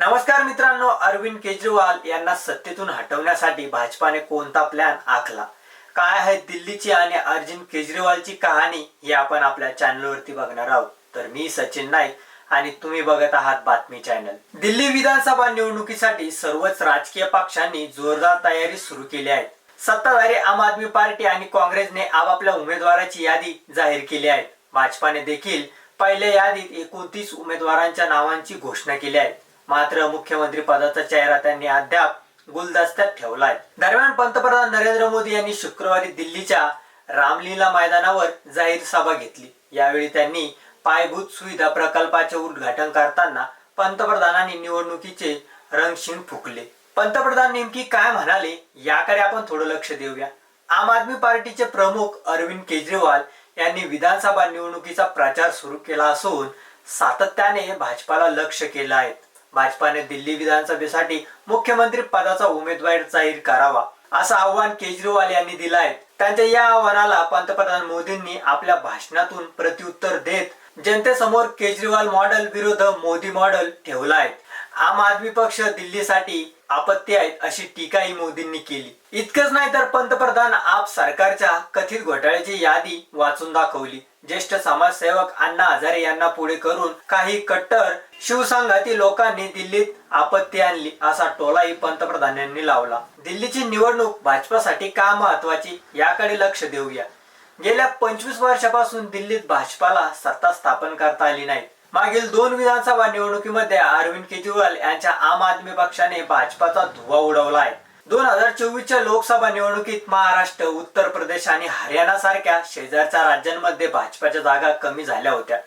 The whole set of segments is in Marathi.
नमस्कार मित्रांनो अरविंद केजरीवाल यांना सत्तेतून हटवण्यासाठी भाजपाने कोणता प्लॅन आखला? काय आहे दिल्लीची आणि अरविंद केजरीवालची कहाणी ही आपण आपल्या चॅनलवरती बघणार आहोत. तर मी सचिन नाईक आणि तुम्ही बघत आहात बातमी चॅनल दिल्ली विधानसभा निवडणुकीसाठी सर्वच राजकीय पक्षांनी जोरदार तयारी सुरू केली आहे. सत्ताधारी आम आदमी पार्टी आणि काँग्रेसने आपापल्या उमेदवाराची यादी जाहीर केली आहे. भाजपाने देखील पहिल्या यादीत एकोणतीस उमेदवारांच्या नावांची घोषणा केली आहे. मात्र मुख्यमंत्री पदाचा चेहरा त्यांनी अद्याप गुलदस्त्यात ठेवलाय. दरम्यान पंतप्रधान नरेंद्र मोदी यांनी शुक्रवारी दिल्लीच्या रामलीला मैदानावर जाहीर सभा घेतली. यावेळी त्यांनी पायाभूत सुविधा प्रकल्पाचे उद्घाटन करताना पंतप्रधानांनी निवडणुकीचे रंगशिंग फुकले. पंतप्रधान नेमकी काय म्हणाले याकडे आपण थोडं लक्ष देऊया. आम आदमी पार्टीचे प्रमुख अरविंद केजरीवाल यांनी विधानसभा निवडणुकीचा प्रचार सुरू केला असून सातत्याने भाजपाला लक्ष केलं आहे. भाजपाने दिल्ली विधानसभेसाठी मुख्यमंत्री पदाचा उमेदवार जाहीर करावा असं आव्हान केजरीवाल यांनी दिलं आहे त्यांच्या या आव्हानाला पंतप्रधान मोदींनी आपल्या भाषणातून प्रत्युत्तर देत जनतेसमोर केजरीवाल मॉडेल विरुद्ध मोदी मॉडेल ठेवला आहे आम आदमी पक्ष दिल्लीसाठी आपत्ती आहेत अशी टीकाही मोदींनी केली. इतकंच नाही तर पंतप्रधान आप सरकारच्या कथित घोटाळ्याची यादी वाचून दाखवली. ज्येष्ठ समाजसेवक अण्णा हजारे यांना पुढे करून काही कट्टर शिवसंघातील लोकांनी दिल्लीत आपत्ती आणली असा टोलाही पंतप्रधानांनी लावला. दिल्लीची निवडणूक भाजपासाठी का महत्वाची याकडे लक्ष देऊया. गेल्या पंचवीस वर्षापासून दिल्लीत भाजपाला सत्ता स्थापन करता आली नाही. मागील दोन विधानसभा निवडणुकीमध्ये अरविंद केजरीवाल यांच्या आम आदमी पक्षाने भाजपाचा धुवा उडवला आहे. दोन हजार चोवीसच्या लोकसभा निवडणुकीत महाराष्ट्र उत्तर प्रदेश आणि हरियाणा सारख्या शेजारच्या राज्यांमध्ये भाजपाच्या जागा कमी झाल्या होत्या.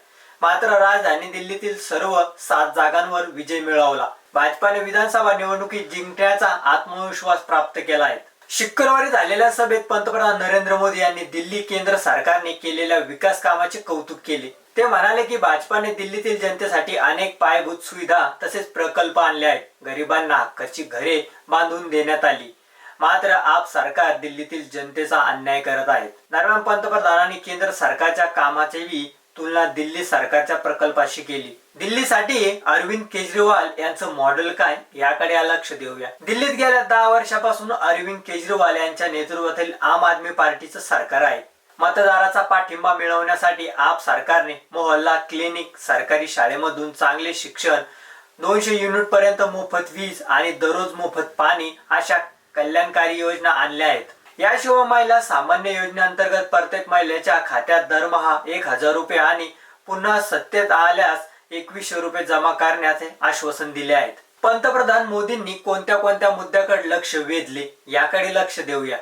मात्र राजधानी दिल्लीतील सर्व सात जागांवर विजय मिळवला. भाजपाने विधानसभा निवडणुकीत जिंकण्याचा आत्मविश्वास प्राप्त केला आहे. शुक्रवारी झालेल्या सभेत पंतप्रधान नरेंद्र मोदी यांनी दिल्ली केंद्र सरकारने केलेल्या विकास कामाचे कौतुक केले. ते म्हणाले की भाजपाने दिल्लीतील जनतेसाठी अनेक पायाभूत सुविधा तसेच प्रकल्प आणले आहेत. गरिबांना हक्काची घरे बांधून देण्यात आली. मात्र आप सरकार दिल्लीतील जनतेचा अन्याय करत आहे. दरम्यान पंतप्रधानांनी केंद्र सरकारच्या कामाचेही तुलना दिल्ली सरकारच्या प्रकल्पाशी केली. दिल्लीसाठी अरविंद केजरीवाल यांचं मॉडेल काय याकडे लक्ष देऊया. दिल्लीत गेल्या दहा वर्षापासून अरविंद केजरीवाल यांच्या नेतृत्वातील आम आदमी पार्टीचं सरकार आहे. मतदाराचा पाठिंबा मिळवण्यासाठी आप सरकारने मोहल्ला क्लिनिक सरकारी शाळेमधून चांगले शिक्षण दोनशे युनिट पर्यंत मोफत वीज आणि दररोज मोफत पाणी अशा कल्याणकारी योजना आणल्या आहेत. याशिवाय महिला सामान्य योजनेअंतर्गत प्रत्येक महिलेच्या खात्यात दरमहा एक हजार रुपये आणि पुन्हा सत्तेत आल्यास एकवीसशे रुपये जमा करण्याचे आश्वासन दिले आहेत. पंतप्रधान मोदींनी कोणत्या कोणत्या मुद्द्याकडे लक्ष वेधले याकडे लक्ष देऊया.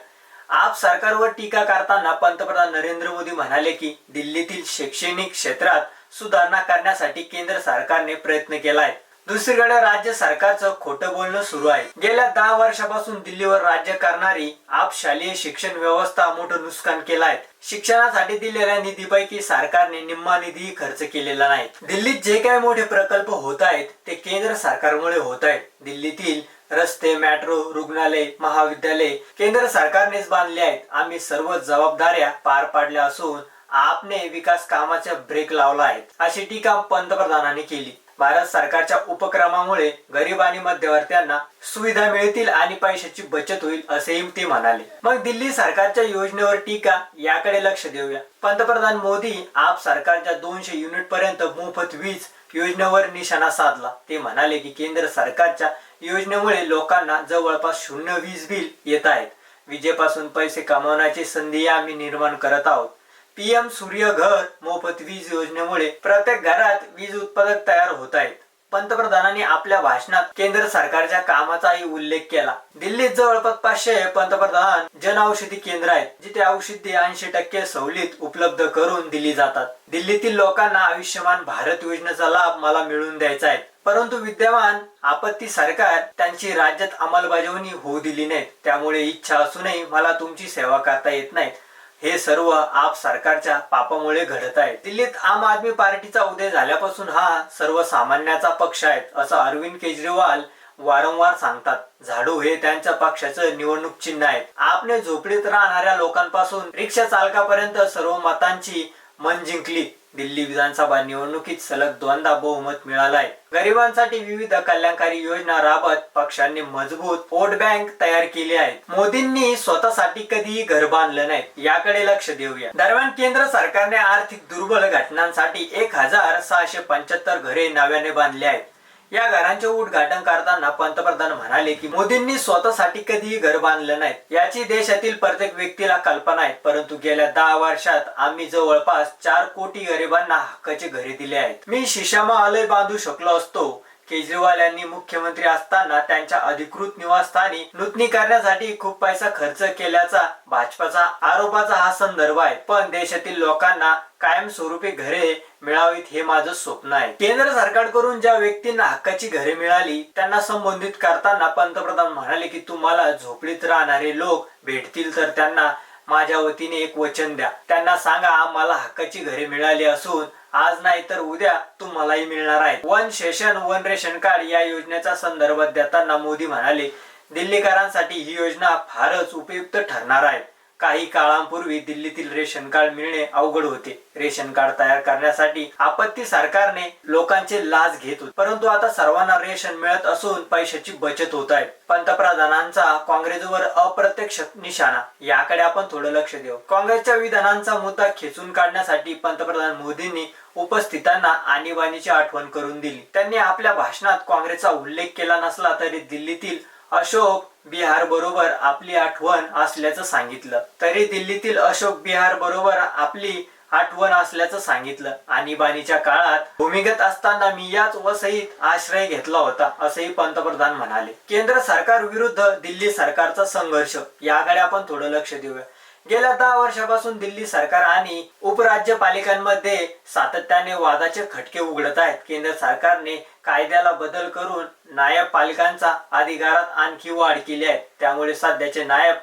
आप सरकारवर टीका करताना पंतप्रधान नरेंद्र मोदी म्हणाले की दिल्लीतील शैक्षणिक क्षेत्रात सुधारणा करण्यासाठी केंद्र सरकारने प्रयत्न केला आहे दुसरीकडे राज्य सरकारचं खोटं बोलणं सुरू आहे. गेल्या दहा वर्षापासून दिल्लीवर राज्य करणारी आप शालेय शिक्षण व्यवस्था मोठं नुकसान केलं आहे. शिक्षणासाठी दिलेल्या निधीपैकी सरकारने निम्मा निधी खर्च केलेला नाही. दिल्लीत जे काही मोठे प्रकल्प होत आहेत ते केंद्र सरकारमुळे होत आहेत. दिल्लीतील रस्ते मेट्रो रुग्णालय महाविद्यालय केंद्र सरकारनेच बांधले आहेत. आम्ही सर्व जबाबदाऱ्या पार पाडल्या असून आपने विकास कामाचा ब्रेक लावला आहे. अशी टीका पंतप्रधानांनी केली. भारत सरकारच्या उपक्रमामुळे गरीब आणि मध्यवर्त्यांना सुविधा मिळतील आणि पैशाची बचत होईल असेही ते म्हणाले. मग दिल्ली सरकारच्या योजनेवर टीका याकडे लक्ष देऊया. पंतप्रधान मोदी आप सरकारच्या दोनशे युनिट पर्यंत मोफत वीज योजनेवर निशाणा साधला. ते म्हणाले की केंद्र सरकारच्या योजनेमुळे लोकांना जवळपास शून्य वीज बिल येत आहेत. विजेपासून पैसे कमावण्याची संधी आम्ही निर्माण करत आहोत. पीएम सूर्य घर मोफत वीज योजनेमुळे प्रत्येक घरात वीज उत्पादक तयार होत आहेत. पंतप्रधानांनी आपल्या भाषणात केंद्र सरकारच्या कामाचाही उल्लेख केला. दिल्लीत जवळपास पाचशे पंतप्रधान जन औषधी केंद्र आहेत जिथे औषधी ऐंशी टक्के सवलीत उपलब्ध करून दिली जातात. दिल्लीतील लोकांना आयुष्यमान भारत योजनेचा लाभ मला मिळवून द्यायचा आहे. परंतु विद्यमान आपत्ती सरकार त्यांची राज्यात अंमलबजावणी होऊ दिली नाही. त्यामुळे इच्छा असूनही मला तुमची सेवा करता येत नाही. हे सर्व आप सरकारच्या पापामुळे घडत आहे. दिल्लीत आम आदमी पार्टीचा उदय झाल्यापासून हा सर्वसामान्याचा पक्ष आहे असं अरविंद केजरीवाल वारंवार सांगतात. झाडू हे त्यांच्या पक्षाचं निवडणूक चिन्ह आहे आपने झोपडीत राहणाऱ्या लोकांपासून रिक्षा चालकापर्यंत सर्व मतांची मन जिंकली. दिल्ली विधानसभा निवडणुकीत सलग दोनदा बहुमत मिळालं गरिबांसाठी विविध कल्याणकारी योजना राबत पक्षांनी मजबूत वोट बँक तयार केली आहे. मोदींनी स्वतःसाठी कधीही घर बांधलं नाही. याकडे लक्ष देऊया. दरम्यान केंद्र सरकारने आर्थिक दुर्बल घटनांसाठी एक हजार सहाशे पंच्याहत्तर घरे नव्याने बांधली आहेत. या घरांचे उद्घाटन करताना पंतप्रधान म्हणाले की मोदींनी स्वतःसाठी कधीही घर बांधलं नाही. याची देशातील प्रत्येक व्यक्तीला कल्पना आहे. परंतु गेल्या दहा वर्षात आम्ही जवळपास चार कोटी गरिबांना हक्काचे घरे दिले आहेत. मी शिशामा आलय बांधू शकलो असतो. केजरीवाल यांनी मुख्यमंत्री असताना त्यांच्या अधिकृत निवासस्थानी नूतनी करण्यासाठी खूप पैसा खर्च केल्याचा भाजपाचा आरोपाचा हा संदर्भ आहे. पण देशातील लोकांना कायमस्वरूपी घरे मिळावीत हे माझं स्वप्न आहे. केंद्र सरकारकडून ज्या व्यक्तींना हक्काची घरे मिळाली त्यांना संबोधित करताना पंतप्रधान म्हणाले की तुम्हाला झोपडीत राहणारे लोक भेटतील तर त्यांना माझ्या वतीने एक वचन द्या. त्यांना सांगा मला हक्काची घरे मिळाली असून आज नाही तर उद्या तुम्हालाही मिळणार आहे. One nation one ration card या योजनेचा संदर्भ देताना मोदी म्हणाले दिल्लीकरांसाठी ही योजना फारच उपयुक्त ठरणार आहे. काही काळांपूर्वी दिल्लीतील रेशन कार्ड मिळणे अवघड होते. रेशन कार्ड तयार करण्यासाठी आपत्ती सरकारने लोकांचे लाच घेत होते. परंतु आता सर्वांना रेशन मिळत असून पैशाची बचत होत आहे. पंतप्रधानांचा काँग्रेसवर अप्रत्यक्ष निशाणा. याकडे आपण थोडं लक्ष देऊ. काँग्रेसच्या विधानांचा मुद्दा खेचून काढण्यासाठी पंतप्रधान मोदींनी उपस्थितांना आणीबाणीची आठवण करून दिली. त्यांनी आपल्या भाषणात काँग्रेसचा उल्लेख केला नसला तरी दिल्लीतील अशोक बिहार बरोबर आपली आठवण असल्याचं सांगितलं. तरी दिल्लीतील अशोक बिहार बरोबर आपली आठवण असल्याचं सांगितलं. आणीबाणीच्या काळात भूमिगत असताना मी याच वसईत आश्रय घेतला होता असंही पंतप्रधान म्हणाले. केंद्र सरकार विरुद्ध दिल्ली सरकारचा संघर्ष याकडे आपण थोडं लक्ष देऊया. गेल्या दहा वर्षापासून दिल्ली सरकार आणि उपराज्यपालिकांमध्ये सातत्याने वादाचे खटके उघडत आहेत. केंद्र सरकारने कायद्याला बदल करून नायब पालिकांचा अधिकारात आणखी वाढ केली आहे. त्यामुळे सध्याचे नायब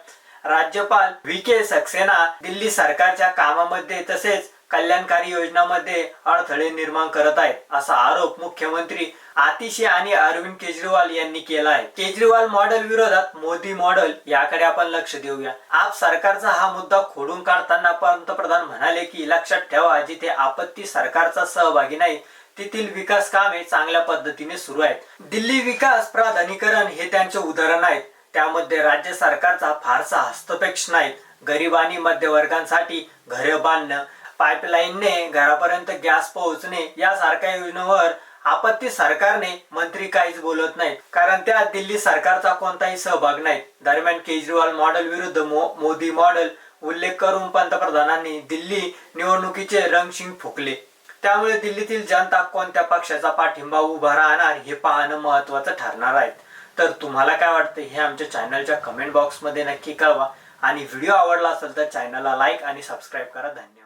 राज्यपाल व्ही के सक्सेना दिल्ली सरकारच्या कामामध्ये तसेच कल्याणकारी योजनामध्ये अडथळे निर्माण करत आहेत असा आरोप मुख्यमंत्री आतिशी आणि अरविंद केजरीवाल यांनी केला आहे. केजरीवाल मॉडेल विरोधात मोदी मॉडेल याकडे आपण लक्ष देऊया. आप सरकारचा हा मुद्दा खोडून काढताना पंतप्रधान म्हणाले की लक्षात ठेवा जिथे आपत्ती सरकारचा सहभागी नाही तेथील विकास कामे चांगल्या पद्धतीने सुरू आहेत. दिल्ली विकास प्राधिकरण हे त्यांचे उदाहरण आहेत त्यामध्ये राज्य सरकारचा फारसा हस्तपेक्ष नाही. गरीब आणि मध्यवर्गांसाठी घरे बांधणं पाईपलाईनने घरापर्यंत गॅस पोहोचणे यासारख्या योजनेवर आपत्ती सरकारने मंत्री काहीच बोलत नाहीत. कारण त्यात दिल्ली सरकारचा कोणताही सहभाग नाही. दरम्यान केजरीवाल मॉडेल विरुद्ध मो, मोदी मॉडेल उल्लेख करून पंतप्रधानांनी दिल्ली निवडणुकीचे रंगशिंग फुकले. त्यामुळे दिल्लीतील जनता कोणत्या पक्षाचा पाठिंबा उभा राहणार हे पाहणं महत्वाचं ठरणार आहे. तर तुम्हाला काय वाटतं हे आमच्या चॅनलच्या कमेंट बॉक्समध्ये नक्की कळवा. आणि व्हिडिओ आवडला असेल तर चॅनलला लाईक आणि सबस्क्राईब करा. धन्यवाद.